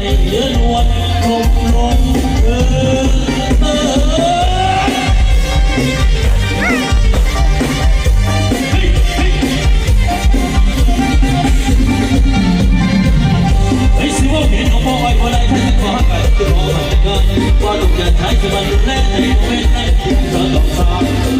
เดือนวนลมลงเออเออไอ้สิว่าเห็นเอาพ่อไว้บ่ได้ที่ขอกันคือขอมันกันว่าลูกจะใช้ที่มันดูแลในโมเมนต์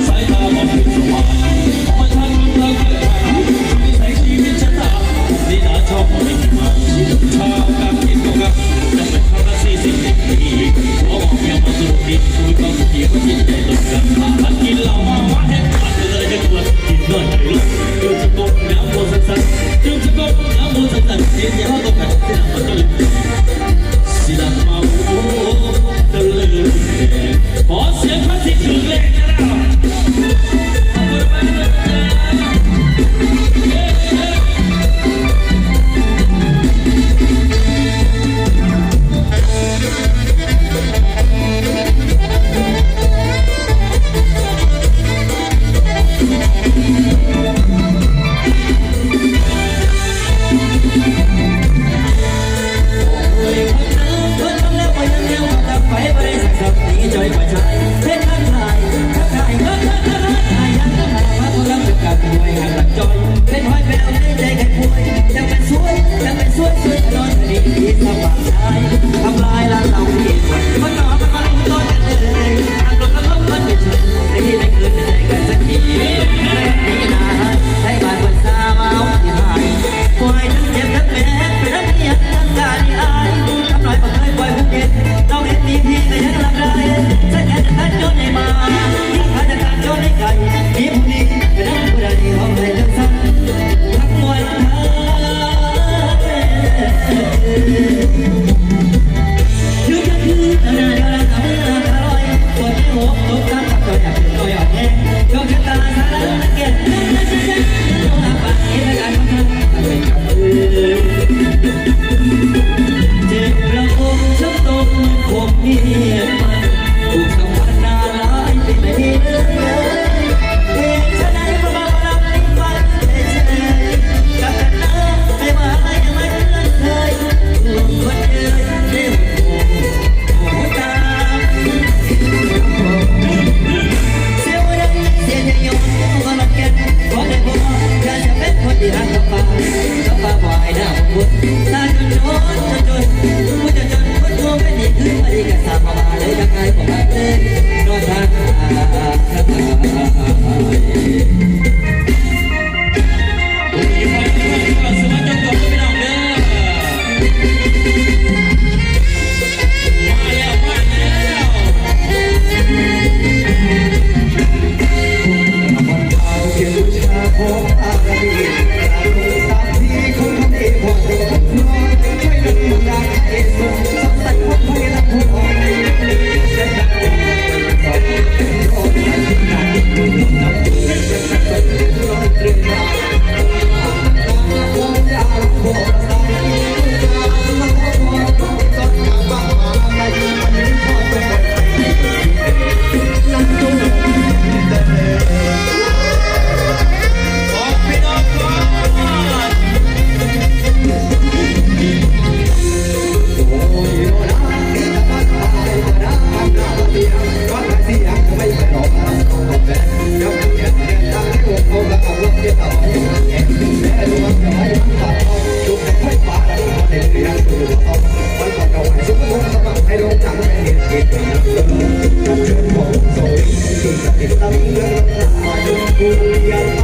I don't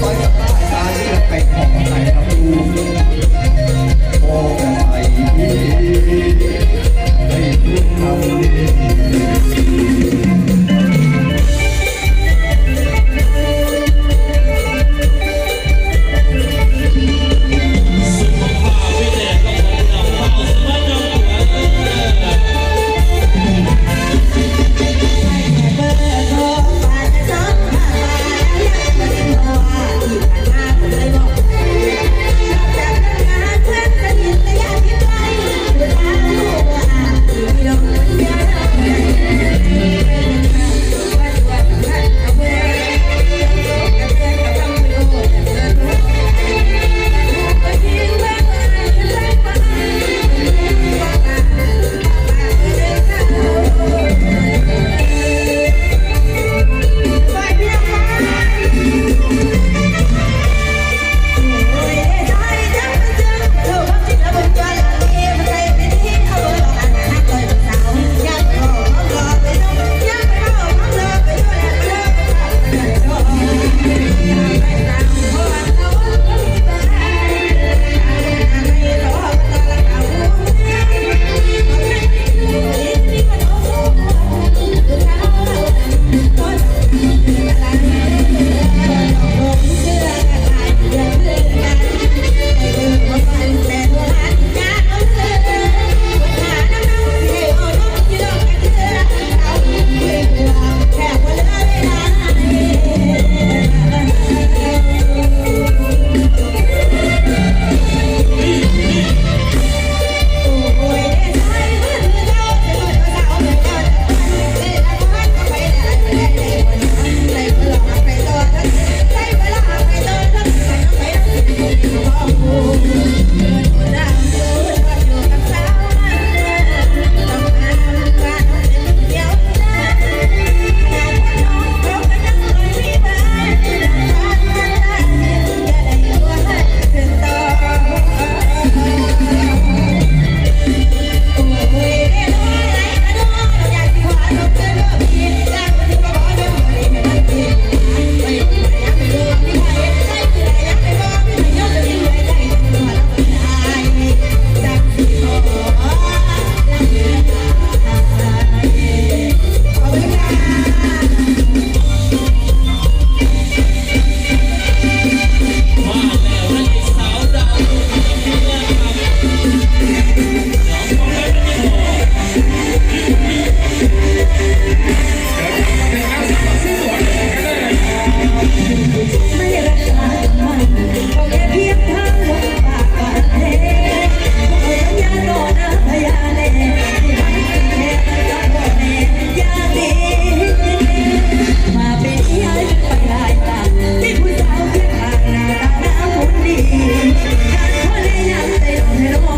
ซอยกับใต้ตาเลือดไปของใส่ประตู